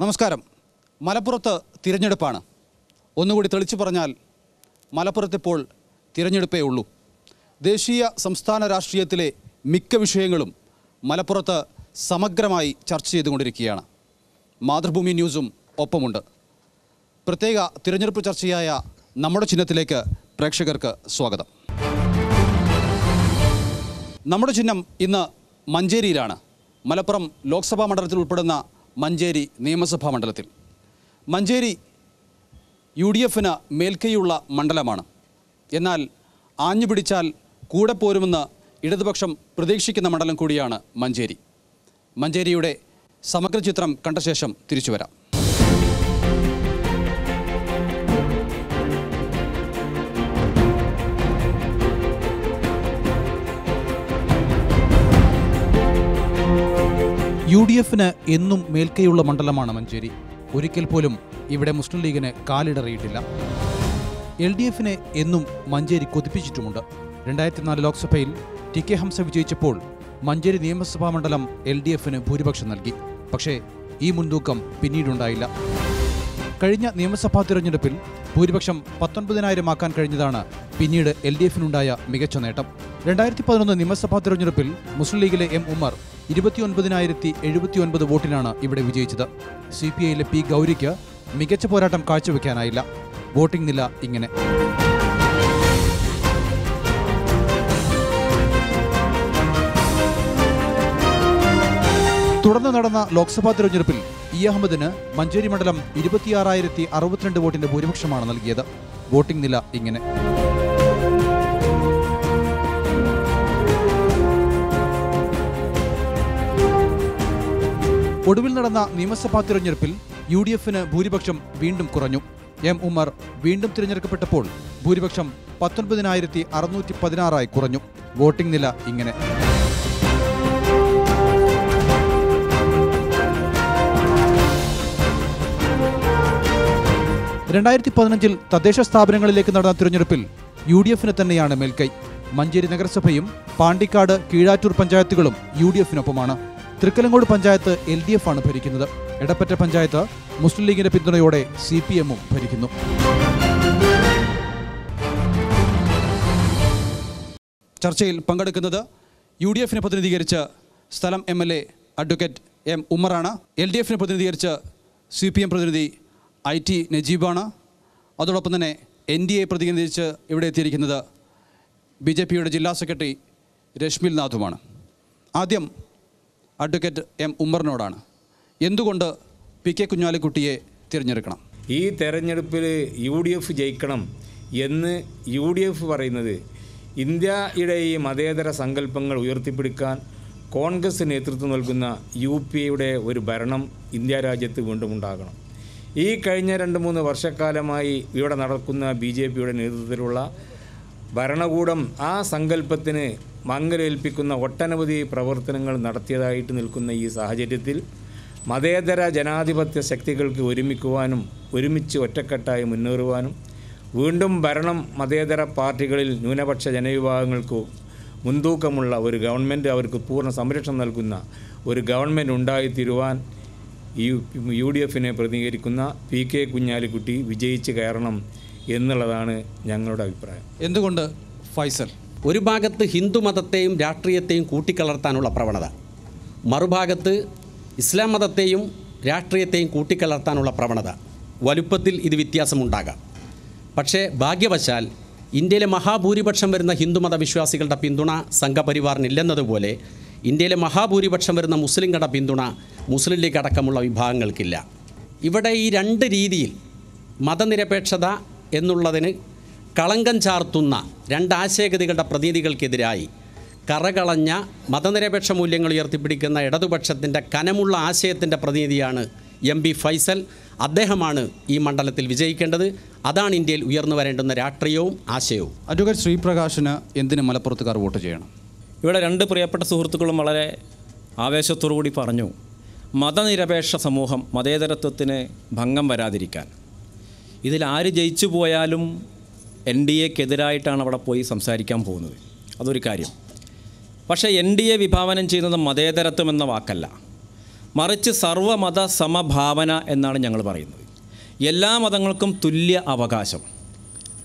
നമസ്കാരം. മലപ്പുറത്ത് തിരഞ്ഞെടുപ്പാണ്. ഒന്നുകൂടി തെളിച്ചു പറഞ്ഞാൽ മലപ്പുറത്തിപ്പോൾ തിരഞ്ഞെടുപ്പേ ഉള്ളൂ. ദേശീയ സംസ്ഥാന രാഷ്ട്രീയത്തിലെ മിക്ക വിഷയങ്ങളും മലപ്പുറത്ത് സമഗ്രമായി ചർച്ച ചെയ്തുകൊണ്ടിരിക്കുകയാണ്. മാതൃഭൂമി ന്യൂസും ഒപ്പമുണ്ട്. പ്രത്യേക തിരഞ്ഞെടുപ്പ് ചർച്ചയായ നമ്മുടെ ചിഹ്നത്തിലേക്ക് പ്രേക്ഷകർക്ക് സ്വാഗതം. നമ്മുടെ ചിഹ്നം ഇന്ന് മഞ്ചേരിയിലാണ്. മലപ്പുറം ലോക്സഭാ മണ്ഡലത്തിൽ ഉൾപ്പെടുന്ന മഞ്ചേരി നിയമസഭാ മണ്ഡലത്തിൽ. മഞ്ചേരി യു ഡി എഫിന് മേൽക്കൈയുള്ള മണ്ഡലമാണ്. എന്നാൽ ആഞ്ഞു പിടിച്ചാൽ കൂടെ പോരുമെന്ന് ഇടതുപക്ഷം പ്രതീക്ഷിക്കുന്ന മണ്ഡലം കൂടിയാണ് മഞ്ചേരി. മഞ്ചേരിയുടെ സമഗ്ര ചിത്രം കണ്ട ശേഷം തിരിച്ചു വരാം യു ഡി എഫിന് എന്നും മേൽക്കൈയുള്ള മണ്ഡലമാണ് മഞ്ചേരി. ഒരിക്കൽ പോലും ഇവിടെ മുസ്ലിം ലീഗിന് കാലിടറിയിട്ടില്ല. എൽ ഡി എഫിനെ എന്നും മഞ്ചേരി കൊതിപ്പിച്ചിട്ടുമുണ്ട്. രണ്ടായിരത്തി നാല് ലോക്സഭയിൽ ടി കെ ഹംസ വിജയിച്ചപ്പോൾ മഞ്ചേരി നിയമസഭാ മണ്ഡലം എൽ ഡി എഫിന് ഭൂരിപക്ഷം നൽകി. പക്ഷേ ഈ മുൻതൂക്കം പിന്നീടുണ്ടായില്ല. കഴിഞ്ഞ നിയമസഭാ തിരഞ്ഞെടുപ്പിൽ ഭൂരിപക്ഷം പത്തൊൻപതിനായിരം ആക്കാൻ കഴിഞ്ഞതാണ് പിന്നീട് എൽ ഡി എഫിനുണ്ടായ മികച്ച നേട്ടം. രണ്ടായിരത്തി പതിനൊന്ന് നിയമസഭാ തെരഞ്ഞെടുപ്പിൽ മുസ്ലിം ലീഗിലെ എം ഉമ്മർ ഇരുപത്തിയൊൻപതിനായിരത്തി എഴുപത്തിയൊൻപത് വോട്ടിനാണ് ഇവിടെ വിജയിച്ചത്. സി പി ഐയിലെ പി ഗൗരിക്ക് മികച്ച പോരാട്ടം കാഴ്ചവെക്കാനായില്ല. വോട്ടിംഗ് നില ഇങ്ങനെ. തുടർന്ന് നടന്ന ലോക്സഭാ തിരഞ്ഞെടുപ്പിൽ അഹമ്മദിന് മഞ്ചേരി മണ്ഡലം ഇരുപത്തിയാറായിരത്തി അറുപത്തിരണ്ട് വോട്ടിന്റെ ഭൂരിപക്ഷമാണ് നൽകിയത്. വോട്ടിംഗ് നില ഇങ്ങനെ. ഒടുവിൽ നടന്ന നിയമസഭാ തിരഞ്ഞെടുപ്പിൽ യു ഡി എഫിന് ഭൂരിപക്ഷം വീണ്ടും കുറഞ്ഞു. എം ഉമർ വീണ്ടും തിരഞ്ഞെടുക്കപ്പെട്ടപ്പോൾ ഭൂരിപക്ഷം പത്തൊൻപതിനായിരത്തി അറുന്നൂറ്റി പതിനാറായി കുറഞ്ഞു. വോട്ടിംഗ് നില ഇങ്ങനെ. രണ്ടായിരത്തി പതിനഞ്ചിൽ തദ്ദേശ സ്ഥാപനങ്ങളിലേക്ക് നടന്ന തിരഞ്ഞെടുപ്പിൽ യു ഡി എഫിന് തന്നെയാണ് മേൽക്കൈ. മഞ്ചേരി നഗരസഭയും പാണ്ടിക്കാട് കീഴാറ്റൂർ പഞ്ചായത്തുകളും U D എഫിനൊപ്പമാണ് Thrikkalangode panchayat L D F ആണ് ഭരിക്കുന്നത്. എടപ്പറ്റ പഞ്ചായത്ത് മുസ്ലിം ലീഗിന്റെ പിന്തുണയോടെ സി പി എമ്മും ഭരിക്കുന്നു. ചർച്ചയിൽ പങ്കെടുക്കുന്നത് യു ഡി എഫിനെ പ്രതിനിധീകരിച്ച് സ്ഥലം M L A advocate M ഉമ്മറാണ്. L D എഫിനെ പ്രതിനിധീകരിച്ച് സി പി എം പ്രതിനിധി ഐ ടി നജീബാണ്. അതോടൊപ്പം തന്നെ എൻ ഡി എ പ്രതിനിധീകരിച്ച് ഇവിടെ എത്തിയിരിക്കുന്നത് ബി ജെ പിയുടെ ജില്ലാ സെക്രട്ടറി രശ്മിൽ നാഥുമാണ് ആദ്യം അഡ്വക്കേറ്റ് എം ഉമ്മറിനോടാണ്. എന്തുകൊണ്ട് പി കെ കുഞ്ഞാലിക്കുട്ടിയെ തിരഞ്ഞെടുക്കണം? ഈ തെരഞ്ഞെടുപ്പിൽ യു ഡി എഫ് ജയിക്കണം എന്ന് യു ഡി എഫ് പറയുന്നത് ഇന്ത്യയുടെ ഈ മതേതര സങ്കല്പങ്ങൾ ഉയർത്തിപ്പിടിക്കാൻ കോൺഗ്രസ് നേതൃത്വം നൽകുന്ന യു പി എയുടെ ഒരു ഭരണം ഇന്ത്യ രാജ്യത്ത് വീണ്ടും ഉണ്ടാകണം. ഈ കഴിഞ്ഞ രണ്ട് മൂന്ന് വർഷക്കാലമായി ഇവിടെ നടക്കുന്ന ബി ജെ പിയുടെ നേതൃത്വത്തിലുള്ള ഭരണകൂടം ആ സങ്കല്പത്തിന് മങ്ങലേൽപ്പിക്കുന്ന ഒട്ടനവധി പ്രവർത്തനങ്ങൾ നടത്തിയതായിട്ട് നിൽക്കുന്ന ഈ സാഹചര്യത്തിൽ മതേതര ജനാധിപത്യ ശക്തികൾക്ക് ഒരുമിക്കുവാനും ഒരുമിച്ച് ഒറ്റക്കെട്ടായി മുന്നേറുവാനും വീണ്ടും ഭരണം മതേതര പാർട്ടികളിൽ ന്യൂനപക്ഷ ജനവിഭാഗങ്ങൾക്ക് മുൻതൂക്കമുള്ള ഒരു ഗവൺമെന്റ് അവർക്ക് പൂർണ സംരക്ഷണം നൽകുന്ന ഒരു ഗവൺമെന്റ് ഉണ്ടായിത്തീരുവാൻ യു യു ഡി എഫിനെ പ്രതിനിധീകരിക്കുന്ന പി കെ കുഞ്ഞാലിക്കുട്ടി വിജയിച്ച് കയറണം എന്നുള്ളതാണ് ഞങ്ങളുടെ അഭിപ്രായം. എന്തുകൊണ്ട് ഫൈസൽ? ഒരു ഭാഗത്ത് ഹിന്ദുമതത്തെയും രാഷ്ട്രീയത്തെയും കൂട്ടിക്കലർത്താനുള്ള പ്രവണത മറുഭാഗത്ത് ഇസ്ലാം മതത്തെയും രാഷ്ട്രീയത്തെയും കൂട്ടിക്കലർത്താനുള്ള പ്രവണത. വലുപ്പത്തിൽ ഇത് വ്യത്യാസമുണ്ടാകാം. പക്ഷേ ഭാഗ്യവശാൽ ഇന്ത്യയിലെ മഹാഭൂരിപക്ഷം വരുന്ന ഹിന്ദുമത വിശ്വാസികളുടെ പിന്തുണ സംഘപരിവാറിനില്ലെന്നതുപോലെ ഇന്ത്യയിലെ മഹാഭൂരിപക്ഷം വരുന്ന മുസ്ലിങ്ങളുടെ പിന്തുണ മുസ്ലിം ലീഗ് അടക്കമുള്ള വിഭാഗങ്ങൾക്കില്ല. ഇവിടെ ഈ രണ്ട് രീതിയിൽ മതനിരപേക്ഷത എന്നുള്ളതിന് കളങ്കം ചാർത്തുന്ന രണ്ട് ആശയഗതികളുടെ പ്രതിനിധികൾക്കെതിരായി കറകളഞ്ഞ മതനിരപേക്ഷ മൂല്യങ്ങൾ ഉയർത്തിപ്പിടിക്കുന്ന ഇടതുപക്ഷത്തിന്റെ കനമുള്ള ആശയത്തിന്റെ പ്രതിനിധിയാണ് എം പി ഫൈസൽ. അദ്ദേഹമാണ് ഈ മണ്ഡലത്തിൽ വിജയിക്കേണ്ടത്. അതാണ് ഇന്ത്യയിൽ ഉയർന്നു വരേണ്ടുന്ന രാഷ്ട്രീയവും ആശയവും. അഡ്വക്കേറ്റ് ശ്രീപ്രകാശിന് എന്തിന് മലപ്പുറത്തുകാർ വോട്ട് ചെയ്യണം? ഇവിടെ രണ്ട് പ്രിയപ്പെട്ട സുഹൃത്തുക്കളും വളരെ ആവേശത്തോടുകൂടി പറഞ്ഞു മതനിരപേക്ഷ സമൂഹം മതേതരത്വത്തിന് ഭംഗം വരാതിരിക്കാൻ. ഇതിൽ ആര് ജയിച്ചു പോയാലും എൻ ഡി എക്കെതിരായിട്ടാണ് അവിടെ പോയി സംസാരിക്കാൻ പോകുന്നത്. അതൊരു കാര്യം. പക്ഷേ എൻ ഡി എ വിഭാവനം ചെയ്യുന്നത് മതേതരത്വം എന്ന വാക്കല്ല. മറിച്ച് സർവമത സമഭാവന എന്നാണ് ഞങ്ങൾ പറയുന്നത്. എല്ലാ മതങ്ങൾക്കും തുല്യ അവകാശം.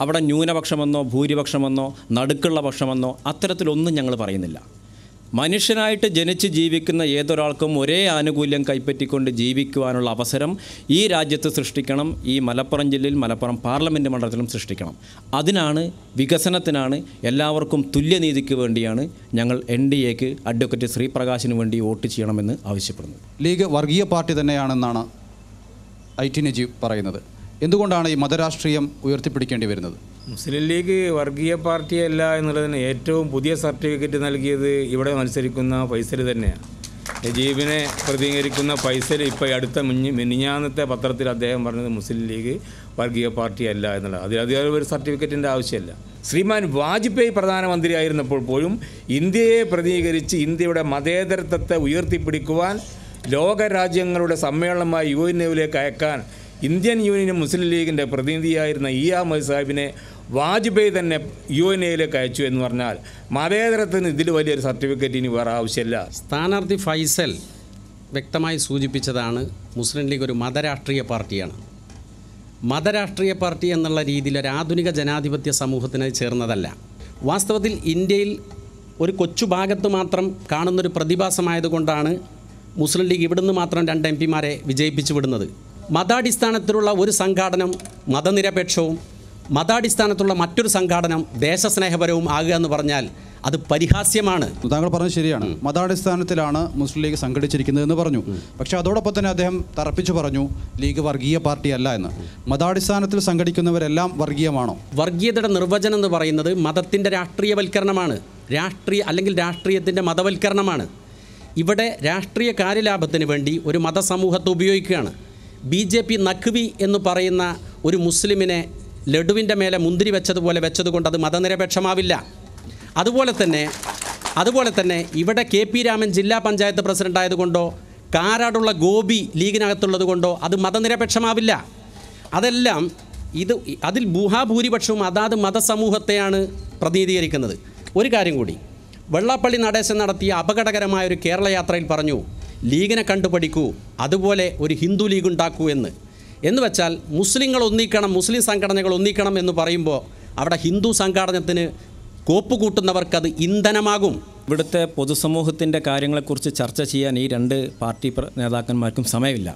അവിടെ ന്യൂനപക്ഷമെന്നോ ഭൂരിപക്ഷമെന്നോ നടുക്കുള്ള പക്ഷമെന്നോ അത്തരത്തിലൊന്നും ഞങ്ങൾ പറയുന്നില്ല. മനുഷ്യനായിട്ട് ജനിച്ച് ജീവിക്കുന്ന ഏതൊരാൾക്കും ഒരേ ആനുകൂല്യം കൈപ്പറ്റിക്കൊണ്ട് ജീവിക്കുവാനുള്ള അവസരം ഈ രാജ്യത്ത് സൃഷ്ടിക്കണം ഈ മലപ്പുറം ജില്ലയിൽ മലപ്പുറം പാർലമെന്റ് മണ്ഡലത്തിലും സൃഷ്ടിക്കണം. അതിനാണ് വികസനത്തിനാണ് എല്ലാവർക്കും തുല്യനീതിക്ക് വേണ്ടിയാണ് ഞങ്ങൾ എൻ ഡി എക്ക് അഡ്വക്കേറ്റ് ശ്രീപ്രകാശിന് വേണ്ടി വോട്ട് ചെയ്യണമെന്ന് ആവശ്യപ്പെടുന്നു ലീഗ് വർഗീയ പാർട്ടി തന്നെയാണെന്നാണ് ഐ ടി നജീബ് പറയുന്നത്. എന്തുകൊണ്ടാണ് ഈ മതരാഷ്ട്രീയം ഉയർത്തിപ്പിടിക്കേണ്ടി വരുന്നത്? മുസ്ലിം ലീഗ് വർഗീയ പാർട്ടിയല്ല എന്നുള്ളതിന് ഏറ്റവും പുതിയ സർട്ടിഫിക്കറ്റ് നൽകിയത് ഇവിടെ മത്സരിക്കുന്ന ഫൈസൽ തന്നെയാണ്. നജീബിനെ പ്രതികരിക്കുന്ന ഫൈസൽ ഇപ്പോൾ അടുത്ത മിഞ്ഞ് മിനിഞ്ഞാന്നത്തെ പത്രത്തിൽ അദ്ദേഹം പറഞ്ഞത് മുസ്ലിം ലീഗ് വർഗീയ പാർട്ടിയല്ല എന്നുള്ളത് അതിൽ അധികം ഒരു സർട്ടിഫിക്കറ്റിന്റെ ആവശ്യമില്ല. ശ്രീമാൻ വാജ്പേയി പ്രധാനമന്ത്രിയായിരുന്നപ്പോൾ പോലും ഇന്ത്യയെ പ്രതികരിച്ച് ഇന്ത്യയുടെ മതേതരത്വത്തെ ഉയർത്തിപ്പിടിക്കുവാൻ ലോകരാജ്യങ്ങളുടെ സമ്മേളനമായി യു എൻ അയക്കാൻ ഇന്ത്യൻ യൂണിയൻ മുസ്ലിം ലീഗിന്റെ പ്രതിനിധിയായിരുന്ന ഇ അഹമ്മദ് സാഹിബിനെ വാജ്പേയി തന്നെ യു എൻ എയിലേക്ക് അയച്ചു എന്ന് പറഞ്ഞാൽ മതേതരത്തിന് ഇതിൽ വലിയൊരു സർട്ടിഫിക്കറ്റ് ഇനി വേറെ ആവശ്യമില്ല. സ്ഥാനാർത്ഥി ഫൈസൽ വ്യക്തമായി സൂചിപ്പിച്ചതാണ് മുസ്ലിം ലീഗ് ഒരു മതരാഷ്ട്രീയ പാർട്ടിയാണ്. മതരാഷ്ട്രീയ പാർട്ടി എന്നുള്ള രീതിയിൽ ഒരു ആധുനിക ജനാധിപത്യ സമൂഹത്തിന് ചേർന്നതല്ല. വാസ്തവത്തിൽ ഇന്ത്യയിൽ ഒരു കൊച്ചു ഭാഗത്ത് മാത്രം കാണുന്നൊരു പ്രതിഭാസമായതുകൊണ്ടാണ് മുസ്ലിം ലീഗ് ഇവിടുന്ന് മാത്രം രണ്ട് എം പിമാരെ വിജയിപ്പിച്ചു വിടുന്നത്. മതാടിസ്ഥാനത്തിലുള്ള ഒരു സംഘാടനം മതനിരപേക്ഷവും മതാടിസ്ഥാനത്തുള്ള മറ്റൊരു സംഘാടനം ദേശസ്നേഹപരവും ആകുക എന്ന് പറഞ്ഞാൽ അത് പരിഹാസ്യമാണ്. താങ്കൾ പറഞ്ഞത് ശരിയാണ്. മതാടിസ്ഥാനത്തിലാണ് മുസ്ലിം ലീഗ് സംഘടിച്ചിരിക്കുന്നത് എന്ന് പറഞ്ഞു. പക്ഷേ അതോടൊപ്പം തന്നെ അദ്ദേഹം തറപ്പിച്ചു പറഞ്ഞു ലീഗ് വർഗീയ പാർട്ടിയല്ല എന്ന്. മതാടിസ്ഥാനത്തിൽ സംഘടിക്കുന്നവരെല്ലാം വർഗീയമാണോ? വർഗീയതയുടെ നിർവചനം എന്ന് പറയുന്നത് മതത്തിന്റെ രാഷ്ട്രീയവൽക്കരണമാണ്. രാഷ്ട്രീയ അല്ലെങ്കിൽ രാഷ്ട്രീയത്തിന്റെ മതവൽക്കരണമാണ്. ഇവിടെ രാഷ്ട്രീയ കാര്യലാഭത്തിന് വേണ്ടി ഒരു മതസമൂഹത്തെ ഉപയോഗിക്കുകയാണ്. ബി ജെ പി നഖ്വി എന്ന് പറയുന്ന ഒരു മുസ്ലിമിനെ ലഡുവിന്റെ മേലെ മുന്തിരി വെച്ചതുപോലെ വെച്ചതുകൊണ്ട് അത് മതനിരപേക്ഷമാവില്ല. അതുപോലെ തന്നെ അതുപോലെ തന്നെ ഇവിടെ കെ പി രാമൻ ജില്ലാ പഞ്ചായത്ത് പ്രസിഡന്റ് ആയതുകൊണ്ടോ കാരാടുള്ള ഗോപി ലീഗിനകത്തുള്ളത് കൊണ്ടോ അത് മതനിരപേക്ഷമാവില്ല. അതെല്ലാം ഇത് അതിൽ ഭൂഹാഭൂരിപക്ഷവും അതാത് മതസമൂഹത്തെയാണ് പ്രതിനിധീകരിക്കുന്നത്. ഒരു കാര്യം കൂടി വെള്ളാപ്പള്ളി നടേശൻ നടത്തിയ അപകടകരമായ ഒരു കേരള യാത്രയിൽ പറഞ്ഞു ലീഗിനെ കണ്ടുപഠിക്കൂ. അതുപോലെ ഒരു ഹിന്ദു ലീഗ് ഉണ്ടാക്കൂ എന്ന്. എന്ന് വെച്ചാൽ മുസ്ലിങ്ങൾ ഒന്നിക്കണം മുസ്ലിം സംഘടനകൾ ഒന്നിക്കണം എന്ന് പറയുമ്പോൾ അവിടെ ഹിന്ദു സംഘാടനത്തിന് കോപ്പ് കൂട്ടുന്നവർക്കത് ഇന്ധനമാകും. ഇവിടുത്തെ പൊതുസമൂഹത്തിന്റെ കാര്യങ്ങളെക്കുറിച്ച് ചർച്ച ചെയ്യാൻ ഈ രണ്ട് പാർട്ടി നേതാക്കന്മാർക്കും സമയമില്ല.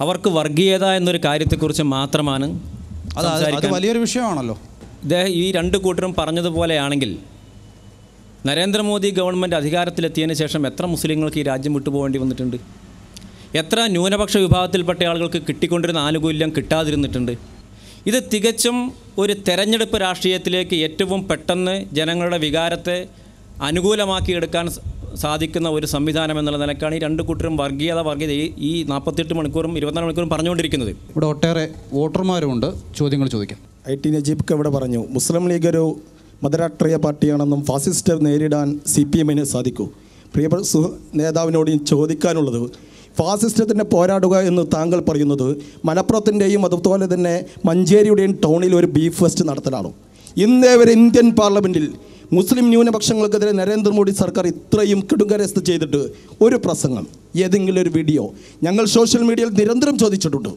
അവർക്ക് വർഗീയത എന്നൊരു കാര്യത്തെക്കുറിച്ച് മാത്രമാണ് അത് വലിയൊരു വിഷയമാണല്ലോ. ഇദ്ദേഹം ഈ രണ്ട് കൂട്ടരും പറഞ്ഞതുപോലെയാണെങ്കിൽ നരേന്ദ്രമോദി ഗവൺമെന്റ് അധികാരത്തിലെത്തിയതിന് ശേഷം എത്ര മുസ്ലിങ്ങൾക്ക് ഈ രാജ്യം വിട്ടുപോകേണ്ടി വന്നിട്ടുണ്ട്? എത്ര ന്യൂനപക്ഷ വിഭാഗത്തിൽപ്പെട്ട ആളുകൾക്ക് കിട്ടിക്കൊണ്ടിരുന്ന ആനുകൂല്യം കിട്ടാതിരുന്നിട്ടുണ്ട്? ഇത് തികച്ചും ഒരു തെരഞ്ഞെടുപ്പ് രാഷ്ട്രീയത്തിലേക്ക് ഏറ്റവും പെട്ടെന്ന് ജനങ്ങളുടെ വികാരത്തെ അനുകൂലമാക്കിയെടുക്കാൻ എടുക്കാൻ സാധിക്കുന്ന ഒരു സംവിധാനം എന്നുള്ള നിലക്കാണ് ഈ രണ്ട് കൂട്ടരും വർഗീയത വർഗീയത ഈ- ഈ നാൽപ്പത്തെട്ട് മണിക്കൂറും ഇരുപത്തിനാല് മണിക്കൂറും പറഞ്ഞുകൊണ്ടിരിക്കുന്നത്. ഇവിടെ ഒട്ടേറെ വോട്ടർമാരുമുണ്ട് ചോദ്യങ്ങൾ ചോദിക്കാം. ഐ ടി നജീബ് ഇവിടെ പറഞ്ഞു മുസ്ലിം ലീഗ് ഒരു മതരാഷ്ട്രീയ പാർട്ടിയാണെന്നും ഫാസിസ്റ്റ് നേരിടാൻ സി പി എമ്മിന് സാധിക്കൂ. പ്രിയപ്പെട്ട സുഹ നേതാവിനോട് ചോദിക്കാനുള്ളത് ഫാസിസ്റ്റത്തിനെ പോരാടുക എന്ന് താങ്കൾ പറയുന്നത് മലപ്പുറത്തിന്റെയും അതുപോലെ തന്നെ മഞ്ചേരിയുടെയും ടൗണിൽ ഒരു ബീഫ് ഫെസ്റ്റ് നടത്തലാണോ. ഇന്നേ വരെ ഇന്ത്യൻ പാർലമെന്റിൽ മുസ്ലിം ന്യൂനപക്ഷങ്ങൾക്കെതിരെ നരേന്ദ്രമോദി സർക്കാർ ഇത്രയും കെടുങ്കരസ്ഥ ചെയ്തിട്ട് ഒരു പ്രസംഗം ഏതെങ്കിലും ഒരു വീഡിയോ. ഞങ്ങൾ സോഷ്യൽ മീഡിയയിൽ നിരന്തരം ചോദിച്ചിട്ടുണ്ട്.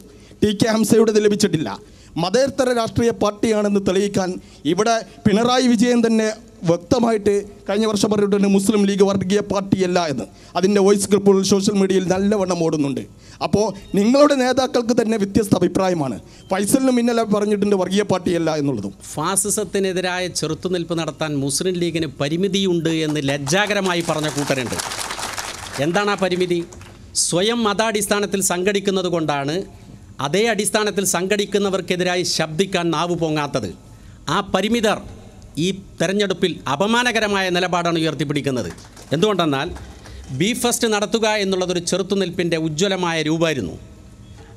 ടി കെ ഹംസയുടെ ലഭിച്ചിട്ടില്ല. മതേതര രാഷ്ട്രീയ പാർട്ടിയാണെന്ന് തെളിയിക്കാൻ ഇവിടെ പിണറായി വിജയൻ തന്നെ വ്യക്തമായിട്ട് കഴിഞ്ഞ വർഷം പറഞ്ഞിട്ടുണ്ട് മുസ്ലിം ലീഗ് വർഗീയ പാർട്ടിയല്ല എന്ന്. അതിന്റെ വോയിസ് ഗ്രൂപ്പുകൾ സോഷ്യൽ മീഡിയയിൽ നല്ലവണ്ണം ഓടുന്നുണ്ട്. അപ്പോൾ നിങ്ങളുടെ നേതാക്കൾക്ക് തന്നെ വ്യത്യസ്ത അഭിപ്രായമാണ്. ഫൈസലിനും ഇന്നലെ പറഞ്ഞിട്ടുണ്ട് വർഗീയ പാർട്ടിയല്ല എന്നുള്ളതും. ഫാസിസത്തിനെതിരായ ചെറുത്തുനിൽപ്പ് നടത്താൻ മുസ്ലിം ലീഗിന് പരിമിതിയുണ്ട് എന്ന് ലജ്ജാകരമായി പറഞ്ഞ കൂട്ടരുണ്ട്. എന്താണ് ആ പരിമിതി? സ്വയം മതാടിസ്ഥാനത്തിൽ സംഘടിക്കുന്നത് കൊണ്ടാണ് അതേ അടിസ്ഥാനത്തിൽ സംഘടിക്കുന്നവർക്കെതിരായി ശബ്ദിക്കാൻ നാവ് പൊങ്ങാത്തത്. ആ പരിമിതർ ഈ തെരഞ്ഞെടുപ്പിൽ അപമാനകരമായ നിലപാടാണ് ഉയർത്തിപ്പിടിക്കുന്നത്. എന്തുകൊണ്ടെന്നാൽ ബി ഫസ്റ്റ് നടത്തുക എന്നുള്ളതൊരു ചെറുത്തുനിൽപ്പിന്റെ ഉജ്ജ്വലമായ രൂപമായിരുന്നു.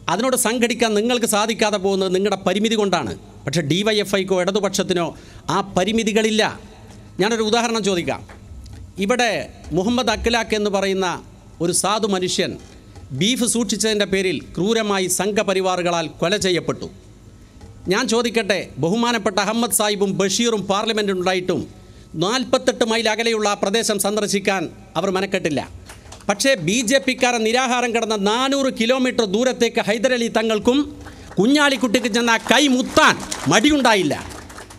അതിനോട് സംഘടിക്കാൻ നിങ്ങൾക്ക് സാധിക്കാതെ പോകുന്നത് നിങ്ങളുടെ പരിമിതി കൊണ്ടാണ്. പക്ഷേ ഡി വൈ എഫ് ഐക്കോ ഇടതുപക്ഷത്തിനോ ആ പരിമിതികളില്ല. ഞാനൊരു ഉദാഹരണം ചോദിക്കാം. ഇവിടെ മുഹമ്മദ് അഖ്ലാഖ് എന്ന് പറയുന്ന ഒരു സാധു മനുഷ്യൻ ബീഫ് സൂക്ഷിച്ചതിന്റെ പേരിൽ ക്രൂരമായി സംഘപരിവാറുകളാൽ കൊല ചെയ്യപ്പെട്ടു. ഞാൻ ചോദിക്കട്ടെ ബഹുമാനപ്പെട്ട അഹമ്മദ് സാഹിബും ബഷീറും പാർലമെന്റിലുണ്ടായിട്ടും നാൽപ്പത്തെട്ട് മൈൽ അകലെയുള്ള ആ പ്രദേശം സന്ദർശിക്കാൻ അവർ മെനക്കെട്ടില്ല. പക്ഷേ ബി ജെ പിക്കാരൻ നിരാഹാരം കിടന്ന നാനൂറ് കിലോമീറ്റർ ദൂരത്തേക്ക് ഹൈദരലി തങ്ങൾക്കും കുഞ്ഞാലിക്കുട്ടിക്ക് ചെന്ന കൈ മുത്താൻ മടിയുണ്ടായില്ല.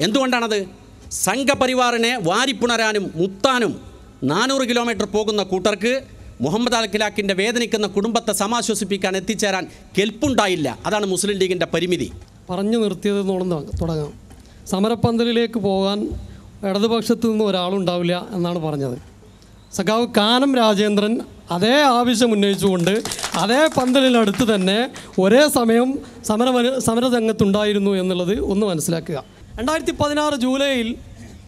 എന്തുകൊണ്ടാണത്? സംഘപരിവാറിനെ വാരിപ്പുണരാനും മുത്താനും നാനൂറ് കിലോമീറ്റർ പോകുന്ന കൂട്ടർക്ക് മുഹമ്മദ് അൽഖിലാഖിന്റെ വേദനിക്കുന്ന കുടുംബത്തെ സമാശ്വസിപ്പിക്കാൻ എത്തിച്ചേരാൻ കെൽപ്പുണ്ടായില്ല. അതാണ് മുസ്ലിം ലീഗിന്റെ പരിമിതി. പറഞ്ഞു നിർത്തിയത് തുടങ്ങാം. സമരപ്പന്തലിലേക്ക് പോകാൻ ഇടതുപക്ഷത്തു നിന്ന് ഒരാളുണ്ടാവില്ല എന്നാണ് പറഞ്ഞത്. സഖാവ് കാനം രാജേന്ദ്രൻ അതേ ആവശ്യം ഉന്നയിച്ചുകൊണ്ട് അതേ പന്തലിനടുത്ത് തന്നെ ഒരേ സമയം സമര സമരരംഗത്തുണ്ടായിരുന്നു എന്നുള്ളത് ഒന്ന് മനസ്സിലാക്കുക. രണ്ടായിരത്തി പതിനാറ് ജൂലൈയിൽ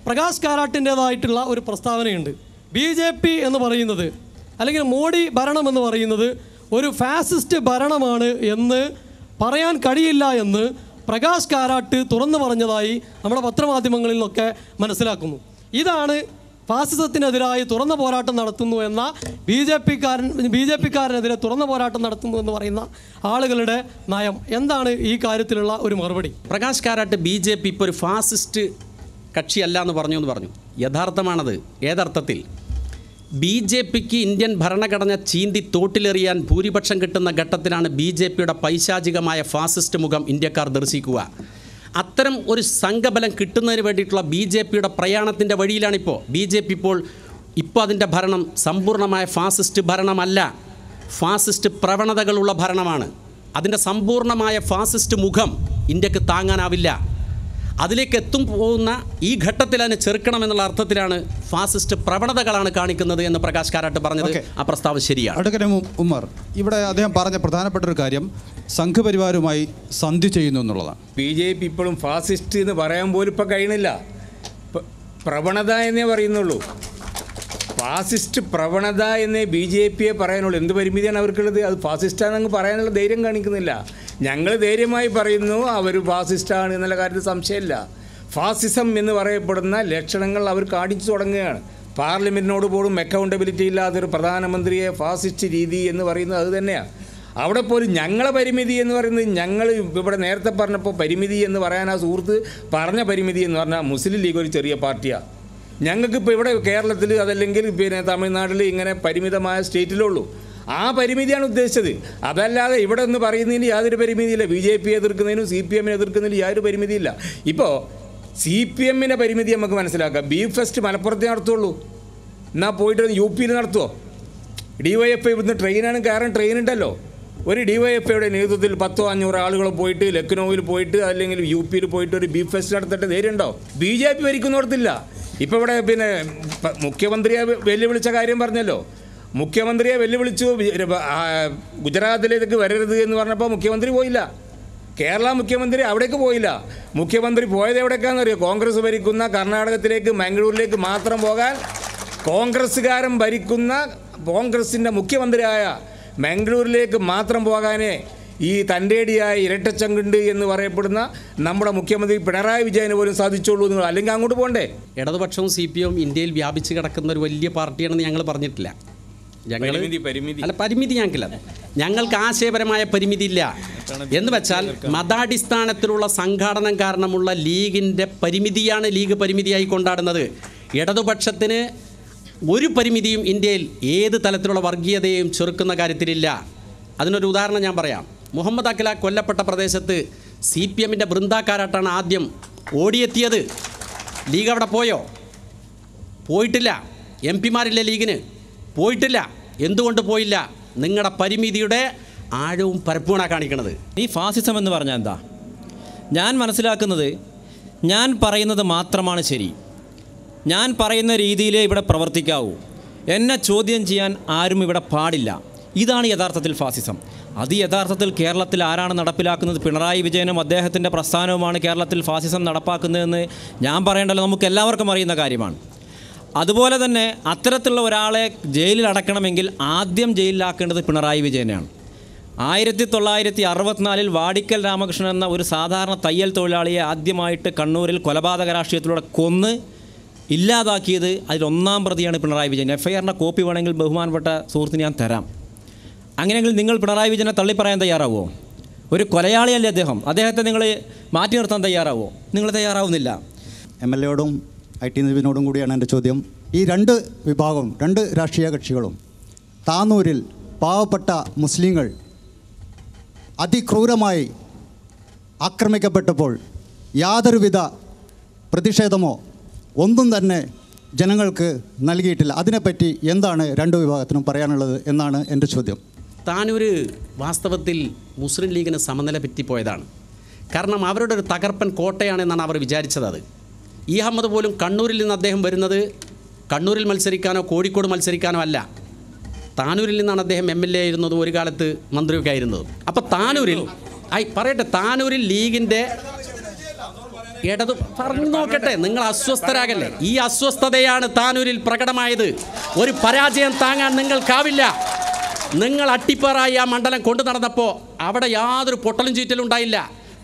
പ്രകാശ് കാരാട്ടിന്റേതായിട്ടുള്ള ഒരു പ്രസ്താവനയുണ്ട്. ബി ജെ പി എന്ന് പറയുന്നത് അല്ലെങ്കിൽ മോഡി ഭരണം എന്ന് പറയുന്നത് ഒരു ഫാസിസ്റ്റ് ഭരണമാണ് എന്ന് പറയാൻ കഴിയില്ല എന്ന് പ്രകാശ് കാരാട്ട് തുറന്നു പറഞ്ഞതായി നമ്മുടെ പത്രമാധ്യമങ്ങളിൽ നിന്നൊക്കെ മനസ്സിലാക്കുന്നു. ഇതാണ് ഫാസിസത്തിനെതിരായി തുറന്ന പോരാട്ടം നടത്തുന്നു എന്ന ബി ജെ പിക്കാരൻ ബി ജെ പിക്കാരനെതിരെ തുറന്ന പോരാട്ടം നടത്തുന്നു എന്ന് പറയുന്ന ആളുകളുടെ നയം. എന്താണ് ഈ കാര്യത്തിലുള്ള ഒരു മറുപടി? Prakash Karat B J P ഇപ്പോൾ ഒരു ഫാസിസ്റ്റ് കക്ഷിയല്ല എന്ന് പറഞ്ഞു എന്ന് പറഞ്ഞു. യഥാർത്ഥമാണത്. ഏതർത്ഥത്തിൽ? ബി ജെ പിക്ക് ഇന്ത്യൻ ഭരണഘടന ചീന്തി തോട്ടിലെറിയാൻ ഭൂരിപക്ഷം കിട്ടുന്ന ഘട്ടത്തിലാണ് ബി ജെ പിയുടെ പൈശാചികമായ ഫാസിസ്റ്റ് മുഖം ഇന്ത്യക്കാർ ദർശിക്കുക. അത്തരം ഒരു സംഘബലം കിട്ടുന്നതിന് വേണ്ടിയിട്ടുള്ള ബി ജെ പിയുടെ പ്രയാണത്തിന്റെ വഴിയിലാണിപ്പോൾ. ബി ജെ പി ഇപ്പോൾ ഇപ്പോൾ അതിന്റെ ഭരണം സമ്പൂർണമായ ഫാസിസ്റ്റ് ഭരണമല്ല. ഫാസിസ്റ്റ് പ്രവണതകളുള്ള ഭരണമാണ്. അതിന്റെ സമ്പൂർണമായ ഫാസിസ്റ്റ് മുഖം ഇന്ത്യയ്ക്ക് താങ്ങാനാവില്ല. അതിലേക്ക് എത്തും പോകുന്ന ഈ ഘട്ടത്തിൽ അതിനെ ചെറുക്കണം എന്നുള്ള അർത്ഥത്തിലാണ് ഫാസിസ്റ്റ് പ്രവണതകളാണ് കാണിക്കുന്നത് എന്ന് പ്രകാശ് കാരാട്ട് പറഞ്ഞത്. ആ പ്രസ്താവം ശരിയാണ്. അടുക്കനെ ഉമ്മർ ഇവിടെ അദ്ദേഹം പറഞ്ഞ പ്രധാനപ്പെട്ട ഒരു കാര്യം സംഘപരിവാരുമായി സന്ധി ചെയ്യുന്നു എന്നുള്ളതാണ്. ബി ജെ പി ഇപ്പോഴും ഫാസിസ്റ്റ് എന്ന് പറയാൻ പോലും ഇപ്പം കഴിയണില്ല പ്രവണത എന്നേ പറയുന്നുള്ളൂ. ഫാസിസ്റ്റ് പ്രവണത എന്നേ ബി ജെ പിയെ പറയാനുള്ളൂ. എന്ത് പരിമിതിയാണ് അവർക്കുള്ളത്? അത് ഫാസിസ്റ്റാണെന്ന് പറയാനുള്ള ധൈര്യം കാണിക്കുന്നില്ല. ഞങ്ങൾ ധൈര്യമായി പറയുന്നു അവർ ഫാസിസ്റ്റാണ് എന്നുള്ള കാര്യത്തിൽ സംശയമില്ല. ഫാസിസം എന്ന് പറയപ്പെടുന്ന ലക്ഷണങ്ങൾ അവർ കാണിച്ചു തുടങ്ങുകയാണ്. പാർലമെന്റിനോട് പോലും അക്കൗണ്ടബിലിറ്റി ഇല്ലാത്തൊരു പ്രധാനമന്ത്രിയെ ഫാസിസ്റ്റ് രീതി എന്ന് പറയുന്നത് അത് തന്നെയാണ് അവിടെ പോലും ഞങ്ങളെ പരിമിതി എന്ന് പറയുന്നത് ഞങ്ങൾ ഇവിടെ നേരത്തെ പറഞ്ഞപ്പോൾ പരിമിതി എന്ന് പറയാൻ ആ സുഹൃത്ത് പറഞ്ഞ പരിമിതി എന്ന് പറഞ്ഞാൽ മുസ്ലിം ലീഗ് ഒരു ചെറിയ പാർട്ടിയാണ് ഞങ്ങൾക്കിപ്പോൾ ഇവിടെ കേരളത്തിൽ അതല്ലെങ്കിൽ പിന്നെ തമിഴ്നാട്ടിൽ ഇങ്ങനെ പരിമിതമായ സ്റ്റേറ്റിലുള്ളൂ ആ പരിമിതിയാണ് ഉദ്ദേശിച്ചത്. അതല്ലാതെ ഇവിടെ ഒന്ന് പറയുന്നതിന് യാതൊരു പരിമിതിയില്ല. ബി ജെ പി എതിർക്കുന്നതിനും സി പി എമ്മിനെ എതിർക്കുന്നതിനും യാതൊരു പരിമിതിയില്ല. ഇപ്പോൾ സി പി എമ്മിന്റെ പരിമിതി നമുക്ക് മനസ്സിലാക്കാം. ബീഫ് ഫെസ്റ്റ് മലപ്പുറത്തേ നടത്തുള്ളൂ. എന്നാൽ പോയിട്ട് യു പിയിൽ നടത്തുമോ ഡി വൈ എഫ് ഐ ഇവിടുന്ന് ട്രെയിനാണ് കാരണം ട്രെയിൻ ഉണ്ടല്ലോ. ഒരു ഡി വൈ എഫ് ഐയുടെ നേതൃത്വത്തിൽ പത്തോ അഞ്ഞൂറ് ആളുകൾ പോയിട്ട് ലക്നൌവിൽ പോയിട്ട് അല്ലെങ്കിൽ യു പിയിൽ പോയിട്ട് ഒരു ബീഫ് ഫെസ്റ്റ് നടത്തിയിട്ട് ധൈര്യമുണ്ടോ ബി ജെ പി ഭരിക്കുന്നിടത്തില്ല. ഇപ്പോൾ ഇവിടെ പിന്നെ മുഖ്യമന്ത്രിയെ വെല്ലുവിളിച്ച കാര്യം പറഞ്ഞല്ലോ. മുഖ്യമന്ത്രിയെ വെല്ലുവിളിച്ചു ഗുജറാത്തിലേക്ക് വരരുത് എന്ന് പറഞ്ഞപ്പോൾ മുഖ്യമന്ത്രി പോയില്ല. കേരള മുഖ്യമന്ത്രി അവിടേക്ക് പോയില്ല. മുഖ്യമന്ത്രി പോയത് എവിടേക്കാണെന്ന് അറിയോ? കോൺഗ്രസ് ഭരിക്കുന്ന കർണാടകത്തിലേക്ക് മംഗളൂരിലേക്ക് മാത്രം പോകാൻ കോൺഗ്രസ്സുകാരൻ ഭരിക്കുന്ന കോൺഗ്രസിന്റെ മുഖ്യമന്ത്രിയായ മംഗളൂരിലേക്ക് മാത്രം പോകാനേ ഈ തന്റെടിയായ ഇരട്ടച്ചങ്കുണ്ട് എന്ന് പറയപ്പെടുന്ന നമ്മുടെ മുഖ്യമന്ത്രി പിണറായി വിജയന് പോലും സാധിച്ചുള്ളൂ നിങ്ങൾ അല്ലെങ്കിൽ അങ്ങോട്ട് പോകണ്ടേ ഇടതുപക്ഷവും സി ഇന്ത്യയിൽ വ്യാപിച്ച് കിടക്കുന്ന ഒരു വലിയ പാർട്ടിയാണെന്ന് ഞങ്ങൾ പറഞ്ഞിട്ടില്ല. ഞങ്ങൾ. അല്ല പരിമിതി ഞങ്ങൾക്കില്ല. ഞങ്ങൾക്ക് ആശയപരമായ പരിമിതി ഇല്ല എന്ന് വെച്ചാൽ മതാടിസ്ഥാനത്തിലുള്ള സംഘാടനം കാരണമുള്ള ലീഗിന്റെ പരിമിതിയാണ് ലീഗ് പരിമിതിയായി കൊണ്ടാടുന്നത്. ഇടതുപക്ഷത്തിന് ഒരു പരിമിതിയും ഇന്ത്യയിൽ ഏത് തലത്തിലുള്ള വർഗീയതയെയും ചെറുക്കുന്ന കാര്യത്തിലില്ല. അതിനൊരു ഉദാഹരണം ഞാൻ പറയാം. മുഹമ്മദ് അഖില കൊല്ലപ്പെട്ട പ്രദേശത്ത് സി പി എമ്മിന്റെ ബൃന്ദാക്കാരാട്ടാണ് ആദ്യം ഓടിയെത്തിയത്. ലീഗ് അവിടെ പോയോ? പോയിട്ടില്ല. എം പിമാരില്ലേ ലീഗിന്? പോയിട്ടില്ല. എന്തുകൊണ്ട് പോയില്ല? നിങ്ങളുടെ പരിമിതിയുടെ ആഴവും പരപ്പുമാണ് കാണിക്കുന്നത് ഈ ഫാസിസം എന്ന് പറഞ്ഞാൽ എന്താ? ഞാൻ മനസ്സിലാക്കുന്നത് ഞാൻ പറയുന്നത് മാത്രമാണ് ശരി. ഞാൻ പറയുന്ന രീതിയിലേ ഇവിടെ പ്രവർത്തിക്കാവൂ. എന്നെ ചോദ്യം ചെയ്യാൻ ആരും ഇവിടെ പാടില്ല. ഇതാണ് യഥാർത്ഥത്തിൽ ഫാസിസം. അത് യഥാർത്ഥത്തിൽ കേരളത്തിൽ ആരാണ് നടപ്പിലാക്കുന്നത്? പിണറായി വിജയനും അദ്ദേഹത്തിന്റെ പ്രസ്ഥാനവുമാണ് കേരളത്തിൽ ഫാസിസം നടപ്പാക്കുന്നതെന്ന് ഞാൻ പറയേണ്ടല്ലോ. നമുക്ക് എല്ലാവർക്കും അറിയുന്ന കാര്യമാണ്. അതുപോലെ തന്നെ അത്തരത്തിലുള്ള ഒരാളെ ജയിലിൽ അടക്കണമെങ്കിൽ ആദ്യം ജയിലിലാക്കേണ്ടത് പിണറായി വിജയനെയാണ്. ആയിരത്തി തൊള്ളായിരത്തി അറുപത്തിനാലിൽ വാടിക്കൽ രാമകൃഷ്ണൻ എന്ന ഒരു സാധാരണ തയ്യൽ തൊഴിലാളിയെ ആദ്യമായിട്ട് കണ്ണൂരിൽ കൊലപാതക രാഷ്ട്രീയത്തിലൂടെ കൊന്ന് ഇല്ലാതാക്കിയത് അതിലൊന്നാം പ്രതിയാണ് പിണറായി വിജയൻ. എഫ് ഐ ആറിന്റെ കോപ്പി വേണമെങ്കിൽ ബഹുമാനപ്പെട്ട സുഹൃത്തിന് ഞാൻ തരാം. അങ്ങനെയെങ്കിൽ നിങ്ങൾ പിണറായി വിജയനെ തള്ളിപ്പറയാൻ തയ്യാറാവുമോ? ഒരു കൊലയാളിയല്ലേ അദ്ദേഹം? അദ്ദേഹത്തെ നിങ്ങൾ മാറ്റി നിർത്താൻ തയ്യാറാവുമോ? നിങ്ങൾ തയ്യാറാവുന്നില്ല. എം എൽ എയോടും ഐ ടി നിവിനോടും കൂടിയാണ് എന്റെ ചോദ്യം. ഈ രണ്ട് വിഭാഗവും രണ്ട് രാഷ്ട്രീയ കക്ഷികളും താന്നൂരിൽ പാവപ്പെട്ട മുസ്ലിങ്ങൾ അതിക്രൂരമായി ആക്രമിക്കപ്പെട്ടപ്പോൾ യാതൊരുവിധ പ്രതിഷേധമോ ഒന്നും തന്നെ ജനങ്ങൾക്ക് നൽകിയിട്ടില്ല. അതിനെപ്പറ്റി എന്താണ് രണ്ട് വിഭാഗത്തിനും പറയാനുള്ളത് എന്നാണ് എന്റെ ചോദ്യം. താനൂർ വാസ്തവത്തിൽ മുസ്ലിം ലീഗിന് സമനില പറ്റിപ്പോയതാണ്. കാരണം അവരുടെ ഒരു തകർപ്പൻ കോട്ടയാണെന്നാണ് അവർ വിചാരിച്ചത് അത്. ഈ അഹമ്മദ് പോലും കണ്ണൂരിൽ നിന്ന് അദ്ദേഹം വരുന്നത് കണ്ണൂരിൽ മത്സരിക്കാനോ കോഴിക്കോട് മത്സരിക്കാനോ അല്ല. താനൂരിൽ നിന്നാണ് അദ്ദേഹം എം എൽ എ ആയിരുന്നതും ഒരു കാലത്ത് മന്ത്രിയൊക്കെ ആയിരുന്നതും. അപ്പോൾ താനൂരിൽ ഐ പറയട്ടെ താനൂരിൽ ലീഗിന്റെ ഇടതു പറഞ്ഞു നോക്കട്ടെ നിങ്ങൾ അസ്വസ്ഥരാകല്ലേ? ഈ അസ്വസ്ഥതയാണ് താനൂരിൽ പ്രകടമായത്. ഒരു പരാജയം താങ്ങാൻ നിങ്ങൾക്കാവില്ല നിങ്ങൾ അട്ടിപ്പാറായി ആ മണ്ഡലം കൊണ്ടു നടന്നപ്പോൾ അവിടെ യാതൊരു പൊട്ടലും ചീറ്റലും ഉണ്ടായില്ല.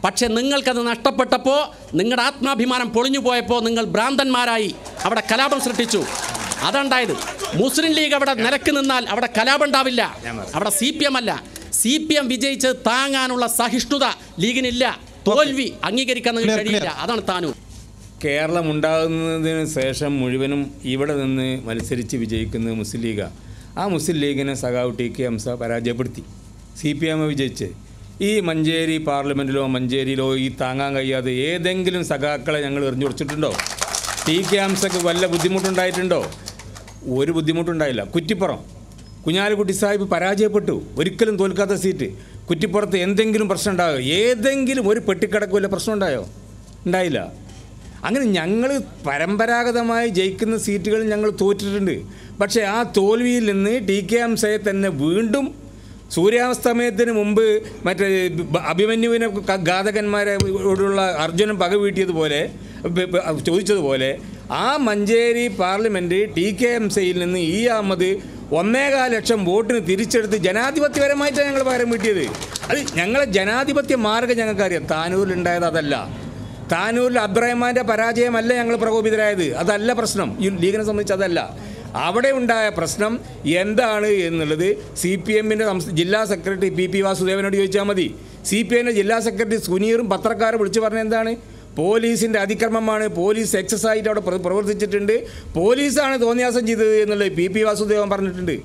പക്ഷെ നിങ്ങൾക്കത് നഷ്ടപ്പെട്ടപ്പോൾ നിങ്ങളുടെ ആത്മാഭിമാനം പൊളിഞ്ഞു പോയപ്പോൾ നിങ്ങൾ ഭ്രാന്തന്മാരായി. അവിടെ കലാപം സൃഷ്ടിച്ചു. അതുണ്ടായത്. മുസ്ലിം ലീഗ് അവിടെ നിലയ്ക്ക് നിന്നാൽ അവിടെ കലാപം ഉണ്ടാവില്ല അവിടെ സി പി എം അല്ല. സി പി എം വിജയിച്ച് താങ്ങാനുള്ള സഹിഷ്ണുത ലീഗിനില്ല. തോൽവി അംഗീകരിക്കാൻ. കഴിയില്ല. അതാണ് താനൂർ. കേരളം ഉണ്ടാകുന്നതിന് ശേഷം മുഴുവനും ഇവിടെ നിന്ന് മത്സരിച്ച് വിജയിക്കുന്നത് മുസ്ലിം ലീഗാണ് ആ മുസ്ലിം ലീഗിനെ സഖാവ് ടി കെ ഹംസ പരാജയപ്പെടുത്തി. സി പി എം വിജയിച്ച്. ഈ മഞ്ചേരി പാർലമെന്റിലോ മഞ്ചേരിയിലോ ഈ താങ്ങാൻ കഴിയാതെ ഏതെങ്കിലും സഖാക്കളെ ഞങ്ങൾ എറിഞ്ഞു കൊടുത്തിട്ടുണ്ടോ ടി കെ ഹംസക്ക് വല്ല ബുദ്ധിമുട്ടുണ്ടായിട്ടുണ്ടോ? ഒരു ബുദ്ധിമുട്ടുണ്ടായില്ല. കുറ്റിപ്പുറം. കുഞ്ഞാലിക്കുട്ടി സാഹിബ് പരാജയപ്പെട്ടു. ഒരിക്കലും തോൽക്കാത്ത സീറ്റ്. കുറ്റിപ്പുറത്ത് എന്തെങ്കിലും പ്രശ്നം ഉണ്ടായോ ഏതെങ്കിലും ഒരു പെട്ടിക്കടക്ക് വല്ല പ്രശ്നം ഉണ്ടായോ ഉണ്ടായില്ല. അങ്ങനെ ഞങ്ങൾ പരമ്പരാഗതമായി ജയിക്കുന്ന സീറ്റുകൾ ഞങ്ങൾ തോറ്റിട്ടുണ്ട്. പക്ഷേ ആ തോൽവിയിൽ നിന്ന് ടി കെ ഹംസയെ തന്നെ വീണ്ടും സൂര്യാസ്തമയത്തിന് മുമ്പ് മറ്റേ അഭിമന്യുവിനെ ഘാതകന്മാരോടുള്ള അർജുനൻ പക വീട്ടിയതുപോലെ ചോദിച്ചതുപോലെ ആ Manjeri parliament T K M സിയിൽ നിന്ന് ഈ അഹമ്മദ് ഒന്നേകാൽ ലക്ഷം വോട്ടിന് തിരിച്ചെടുത്ത് ജനാധിപത്യപരമായിട്ടാണ് ഞങ്ങൾ പകരം വീട്ടിയത്. അത് ഞങ്ങളെ ജനാധിപത്യ മാർഗം ഞങ്ങൾക്കറിയാം. താനൂരിലുണ്ടായത് അതല്ല. താനൂരിൽ അബ്രഹ്മാന്റെ പരാജയമല്ല ഞങ്ങൾ പ്രകോപിതരായത്. അതല്ല പ്രശ്നം. ഈ ലീഗിനെ സംബന്ധിച്ച് അതല്ല. അവിടെ ഉണ്ടായ പ്രശ്നം എന്താണ് എന്നുള്ളത് സി പി എമ്മിന്റെ ജില്ലാ സെക്രട്ടറി പി പി വാസുദേവനോട് ചോദിച്ചാൽ മതി. സി പി എമ്മിന്റെ ജില്ലാ സെക്രട്ടറി സുനീറും പത്രക്കാരും വിളിച്ചു പറഞ്ഞ എന്താണ്? പോലീസിന്റെ അതിക്രമമാണ് പോലീസ് എക്സസ് ആയിട്ട് അവിടെ പ്രവർത്തിച്ചിട്ടുണ്ട് പോലീസാണ് തോന്നിയാസം ചെയ്തത് എന്നുള്ളത് പി പി വാസുദേവൻ പറഞ്ഞിട്ടുണ്ട്.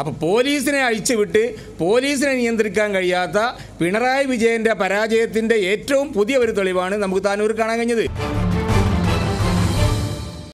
അപ്പോൾ പോലീസിനെ അഴിച്ചുവിട്ട് പോലീസിനെ നിയന്ത്രിക്കാൻ കഴിയാത്ത പിണറായി വിജയന്റെ പരാജയത്തിന്റെ ഏറ്റവും പുതിയ ഒരു തെളിവാണ് നമുക്ക് താനൂർ കാണാൻ കഴിഞ്ഞത്.